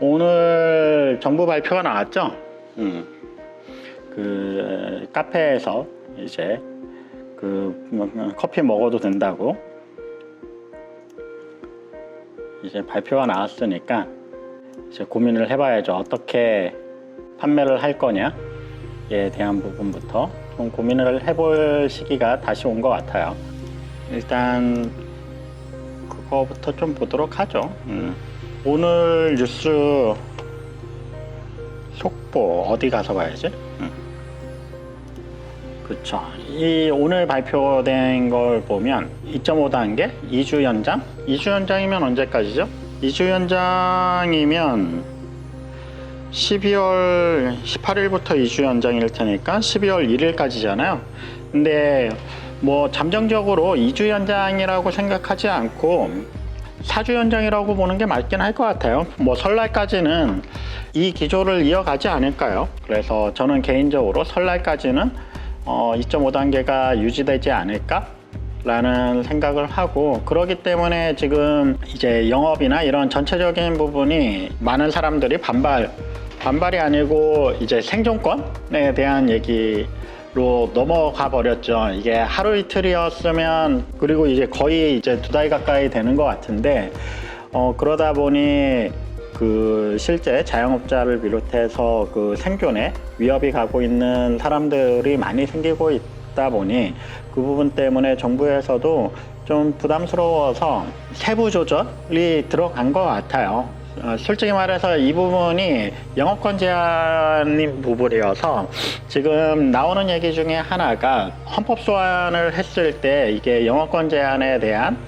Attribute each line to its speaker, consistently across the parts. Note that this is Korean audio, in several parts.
Speaker 1: 오늘 정부 발표가 나왔죠. 음. 그 카페에서 이제 그 뭐, 커피 먹어도 된다고 이제 발표가 나왔으니까 이제 고민을 해봐야죠. 어떻게 판매를 할 거냐에 대한 부분부터 좀 고민을 해볼 시기가 다시 온 것 같아요. 일단 그거부터 좀 보도록 하죠. 음. 오늘 뉴스 속보 어디 가서 봐야지? 음. 그쵸. 이 오늘 발표된 걸 보면 2.5 단계 2주 연장? 2주 연장이면 언제까지죠? 2주 연장이면 12월 18일부터 2주 연장일 테니까 12월 1일까지잖아요. 근데 뭐 잠정적으로 2주 연장이라고 생각하지 않고 4주 연장이라고 보는 게 맞긴 할 것 같아요. 뭐 설날까지는 이 기조를 이어가지 않을까요? 그래서 저는 개인적으로 설날까지는 어, 2.5단계가 유지되지 않을까? 라는 생각을 하고 그러기 때문에 지금 이제 영업이나 이런 전체적인 부분이 많은 사람들이 반발 반발이 아니고 이제 생존권에 대한 얘기 로 넘어가 버렸죠. 이게 하루 이틀이었으면 그리고 이제 거의 이제 두 달 가까이 되는 것 같은데 어 그러다 보니 그 실제 자영업자를 비롯해서 그 생존에 위협이 가고 있는 사람들이 많이 생기고 있다 보니 그 부분 때문에 정부에서도 좀 부담스러워서 세부 조절이 들어간 것 같아요. 어, 솔직히 말해서 이 부분이 영업권 제한인 부분이어서 지금 나오는 얘기 중에 하나가 헌법 소환을 했을 때 이게 영업권 제한에 대한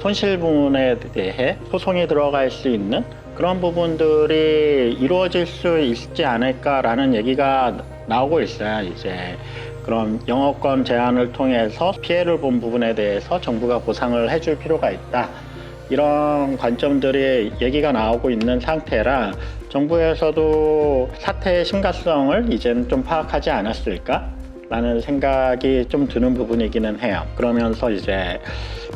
Speaker 1: 손실 부분에 대해 소송이 들어갈 수 있는 그런 부분들이 이루어질 수 있지 않을까라는 얘기가 나오고 있어요. 이제 그럼 영업권 제한을 통해서 피해를 본 부분에 대해서 정부가 보상을 해줄 필요가 있다. 이런 관점들이 얘기가 나오고 있는 상태라 정부에서도 사태의 심각성을 이제는 좀 파악하지 않았을까? 라는 생각이 좀 드는 부분이기는 해요. 그러면서 이제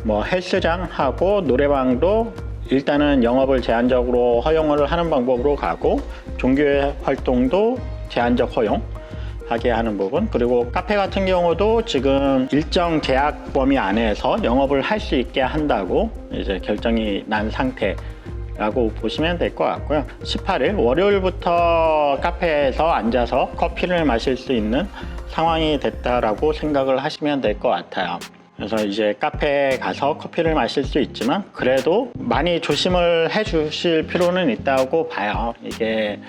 Speaker 1: 뭐 헬스장하고 노래방도 일단은 영업을 제한적으로 허용을 하는 방법으로 가고 종교의 활동도 제한적 허용 하게 하는 부분 그리고 카페 같은 경우도 지금 일정 제약 범위 안에서 영업을 할 수 있게 한다고 이제 결정이 난 상태 라고 보시면 될 것 같고요. 18일 월요일부터 카페에서 앉아서 커피를 마실 수 있는 상황이 됐다라고 생각을 하시면 될 것 같아요. 그래서 이제 카페에 가서 커피를 마실 수 있지만 그래도 많이 조심을 해 주실 필요는 있다고 봐요. 이게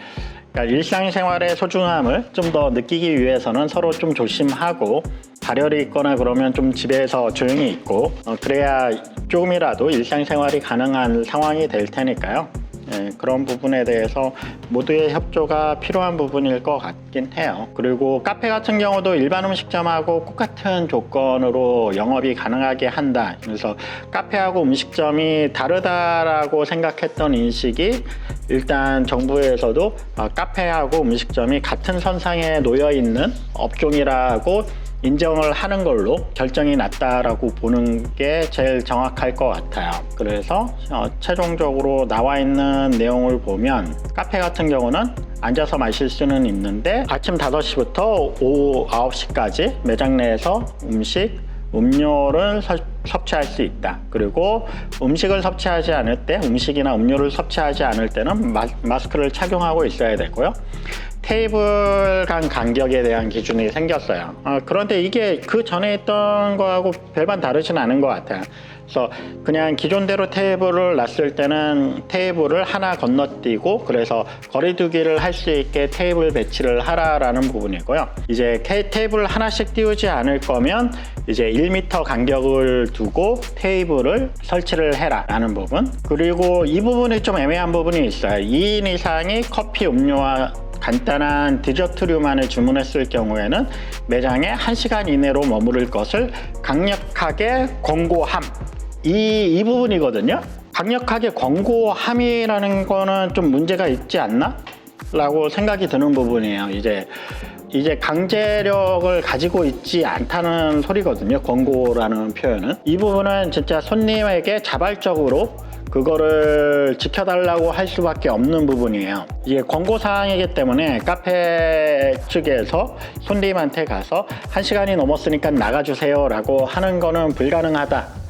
Speaker 1: 그러니까 일상생활의 소중함을 좀 더 느끼기 위해서는 서로 좀 조심하고 발열이 있거나 그러면 좀 집에서 조용히 있고 어, 그래야 조금이라도 일상생활이 가능한 상황이 될 테니까요. 예, 그런 부분에 대해서 모두의 협조가 필요한 부분일 것 같긴 해요. 그리고 카페 같은 경우도 일반 음식점하고 똑같은 조건으로 영업이 가능하게 한다. 그래서 카페하고 음식점이 다르다라고 생각했던 인식이 일단 정부에서도 어, 카페하고 음식점이 같은 선상에 놓여 있는 업종이라고 인정을 하는 걸로 결정이 났다라고 보는 게 제일 정확할 것 같아요. 그래서 어, 최종적으로 나와 있는 내용을 보면 카페 같은 경우는 앉아서 마실 수는 있는데 아침 5시부터 오후 9시까지 매장 내에서 음식, 음료를 섭- 섭취할 수 있다. 그리고 음식을 섭취하지 않을 때, 음식이나 음료를 섭취하지 않을 때는 마, 마스크를 착용하고 있어야 되고요. 테이블 간 간격에 대한 기준이 생겼어요. 어, 그런데 이게 그 전에 있던 거하고 별반 다르진 않은 것 같아요. 그래서 그냥 기존대로 테이블을 놨을 때는 테이블을 하나 건너뛰고 그래서 거리두기를 할 수 있게 테이블 배치를 하라라는 부분이고요. 이제 케- 테이블 하나씩 띄우지 않을 거면 이제 1m 간격을 두고 테이블을 설치를 해라라는 부분. 그리고 이 부분이 좀 애매한 부분이 있어요. 2인 이상이 커피 음료와 간단한 디저트류만을 주문했을 경우에는 매장에 1시간 이내로 머무를 것을 강력하게 권고함. 이, 이 부분이거든요. 강력하게 권고함이라는 거는 좀 문제가 있지 않나? 라고 생각이 드는 부분이에요. 이제 이제 강제력을 가지고 있지 않다는 소리거든요. 권고라는 표현은 이 부분은 진짜 손님에게 자발적으로 그거를 지켜달라고 할 수밖에 없는 부분이에요. 이게 광고 사항이기 때문에 카페 측에서 손님한테 가서 한 시간이 넘었으니까 나가주세요 라고 하는 거는 불가능하다.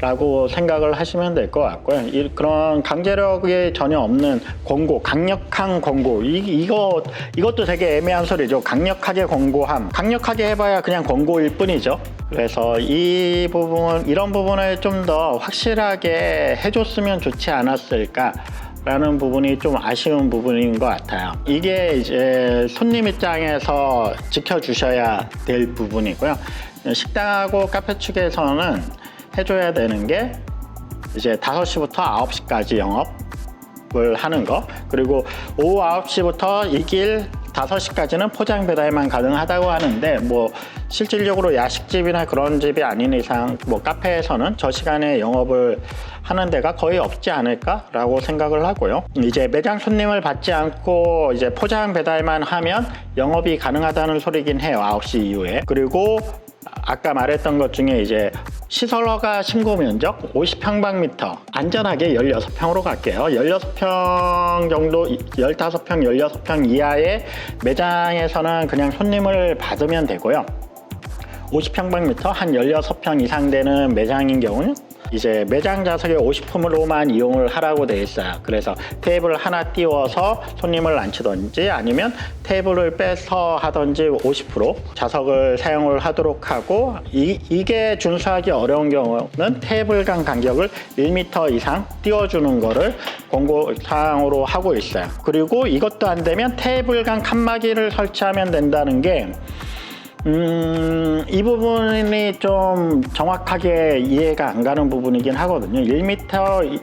Speaker 1: 라고 생각을 하시면 될 것 같고요. 이, 그런 강제력이 전혀 없는 권고, 강력한 권고. 이, 이거, 이것도 되게 애매한 소리죠. 강력하게 권고함. 강력하게 해봐야 그냥 권고일 뿐이죠. 그래서 이 부분, 이런 부분을 좀 더 확실하게 해줬으면 좋지 않았을까. 라는 부분이 좀 아쉬운 부분인 것 같아요. 이게 이제 손님 입장에서 지켜주셔야 될 부분이고요. 식당하고 카페 측에서는 해줘야 되는 게 이제 5시부터 9시까지 영업을 하는 거 그리고 오후 9시부터 이길 5시까지는 포장 배달만 가능하다고 하는데 뭐 실질적으로 야식집이나 그런 집이 아닌 이상 뭐 카페에서는 저 시간에 영업을 하는 데가 거의 없지 않을까라고 생각을 하고요. 이제 매장 손님을 받지 않고 이제 포장 배달만 하면 영업이 가능하다는 소리긴 해요. 9시 이후에. 그리고 아까 말했던 것 중에 이제 시설 허가 신고 면적 50평방미터 안전하게 16평으로 갈게요. 16평 정도 15평 16평 이하의 매장에서는 그냥 손님을 받으면 되고요. 50평방미터 한 16평 이상 되는 매장인 경우는 이제 매장 좌석에 50품으로만 이용을 하라고 돼 있어요. 그래서 테이블 하나 띄워서 손님을 앉히던지 아니면 테이블을 빼서 하던지 50% 좌석을 사용을 하도록 하고 이, 이게 준수하기 어려운 경우는 테이블 간 간격을 1m 이상 띄워주는 거를 공고 사항으로 하고 있어요. 그리고 이것도 안 되면 테이블 간 칸막이를 설치하면 된다는 게 음, 이 부분이 좀 정확하게 이해가 안 가는 부분이긴 하거든요. 1m 이-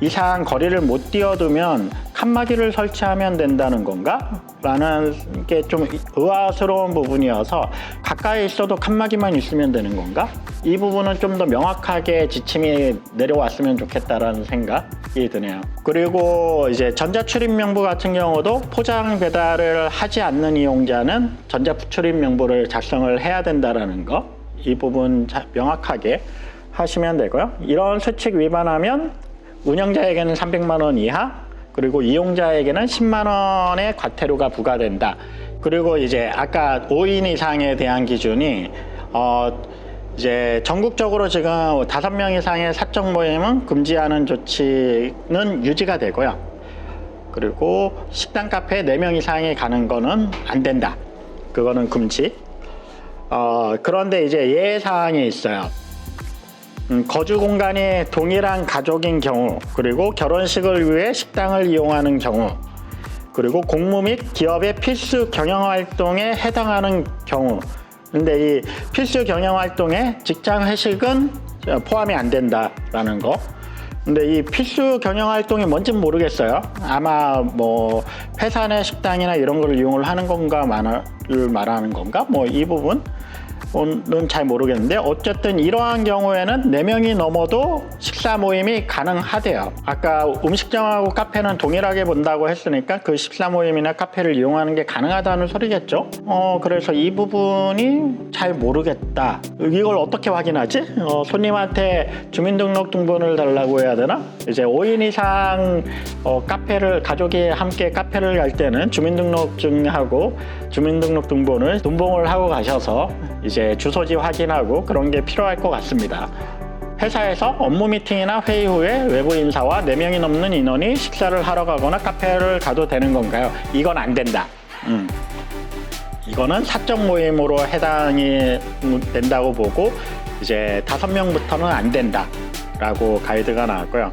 Speaker 1: 이상 거리를 못 뛰어두면 칸막이를 설치하면 된다는 건가? 라는 게 좀 의아스러운 부분이어서 가까이 있어도 칸막이만 있으면 되는 건가? 이 부분은 좀 더 명확하게 지침이 내려왔으면 좋겠다라는 생각이 드네요. 그리고 이제 전자출입 명부 같은 경우도 포장 배달을 하지 않는 이용자는 전자출입 명부를 작성을 해야 된다라는 거. 이 부분 자- 명확하게 하시면 되고요. 이런 수칙 위반하면 운영자에게는 300만 원 이하, 그리고 이용자에게는 10만 원의 과태료가 부과된다. 그리고 이제 아까 5인 이상에 대한 기준이 어 이제 전국적으로 지금 5명 이상의 사적 모임은 금지하는 조치는 유지가 되고요. 그리고 식당 카페 4명 이상이 가는 거는 안 된다. 그거는 금지. 어, 그런데 이제 예사항이 있어요. 음, 거주 공간이 동일한 가족인 경우, 그리고 결혼식을 위해 식당을 이용하는 경우, 그리고 공무 및 기업의 필수 경영 활동에 해당하는 경우. 근데 이 필수 경영 활동에 직장 회식은 포함이 안 된다라는 거. 근데 이 필수 경영 활동이 뭔지는 모르겠어요. 아마 뭐 회사 내 식당이나 이런 걸 이용을 하는 건가 말을 말하는 건가? 뭐 이 부분. 는잘 모르겠는데 어쨌든 이러한 경우에는 네명이 넘어도 식사 모임이 가능하대요. 아까 음식점하고 카페는 동일하게 본다고 했으니까 그 식사 모임이나 카페를 이용하는 게 가능하다는 소리겠죠. 어 그래서 이 부분이 잘 모르겠다. 이걸 어떻게 확인하지? 어, 손님한테 주민등록등본을 달라고 해야 되나? 이제 5인 이상 어, 카페를 가족이 함께 카페를 갈 때는 주민등록증하고 주민등록등본을 동봉을 하고 가셔서 이제 주소지 확인하고 그런 게 필요할 것 같습니다. 회사에서 업무 미팅이나 회의 후에 외부 인사와 4명이 넘는 인원이 식사를 하러 가거나 카페를 가도 되는 건가요? 이건 안 된다. 음. 이거는 사적 모임으로 해당이 된다고 보고 이제 다섯 명부터는 안 된다라고 가이드가 나왔고요.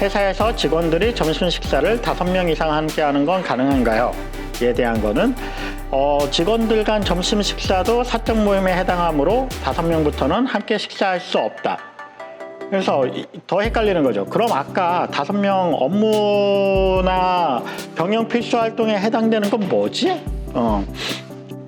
Speaker 1: 회사에서 직원들이 점심 식사를 다섯 명 이상 함께 하는 건 가능한가요? 이에 대한 거는 어, 직원들 간 점심 식사도 사적 모임에 해당하므로 다섯 명부터는 함께 식사할 수 없다. 그래서 이- 더 헷갈리는 거죠. 그럼 아까 다섯 명 업무나 병영 필수 활동에 해당되는 건 뭐지? 어.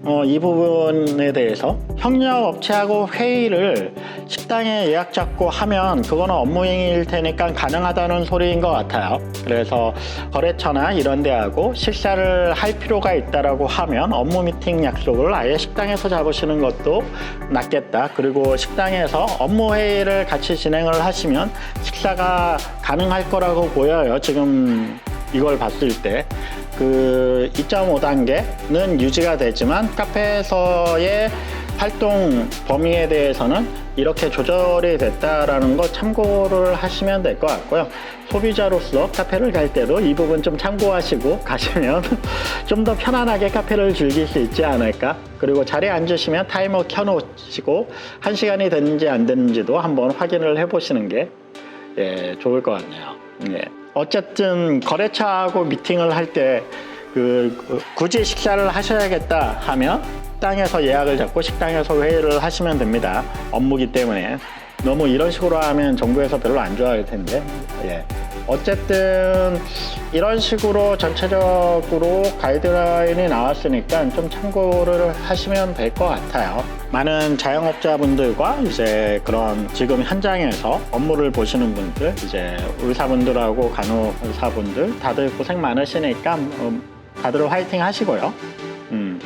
Speaker 1: 어, 이 부분에 대해서 협력업체하고 회의를 식당에 예약 잡고 하면 그거는 업무행위일 테니까 가능하다는 소리인 것 같아요. 그래서 거래처나 이런 데하고 식사를 할 필요가 있다라고 하면 업무 미팅 약속을 아예 식당에서 잡으시는 것도 낫겠다. 그리고 식당에서 업무 회의를 같이 진행을 하시면 식사가 가능할 거라고 보여요. 지금 이걸 봤을 때. 그 2.5단계는 유지가 되지만 카페에서의 활동 범위에 대해서는 이렇게 조절이 됐다라는 거 참고를 하시면 될 것 같고요. 소비자로서 카페를 갈 때도 이 부분 좀 참고하시고 가시면 좀 더 편안하게 카페를 즐길 수 있지 않을까. 그리고 자리에 앉으시면 타이머 켜놓으시고 한 시간이 됐는지 안 됐는지도 한번 확인을 해보시는 게 예, 좋을 것 같네요. 예. 어쨌든 거래처하고 미팅을 할 때 그 굳이 식사를 하셔야겠다 하면 식당에서 예약을 잡고 식당에서 회의를 하시면 됩니다. 업무기 때문에 너무 이런 식으로 하면 정부에서 별로 안 좋아할 텐데. 예. 어쨌든 이런 식으로 전체적으로 가이드라인이 나왔으니까 좀 참고를 하시면 될 것 같아요. 많은 자영업자분들과 이제 그런 지금 현장에서 업무를 보시는 분들, 이제 의사분들하고 간호사분들 다들 고생 많으시니까 음, 다들 화이팅 하시고요. 음,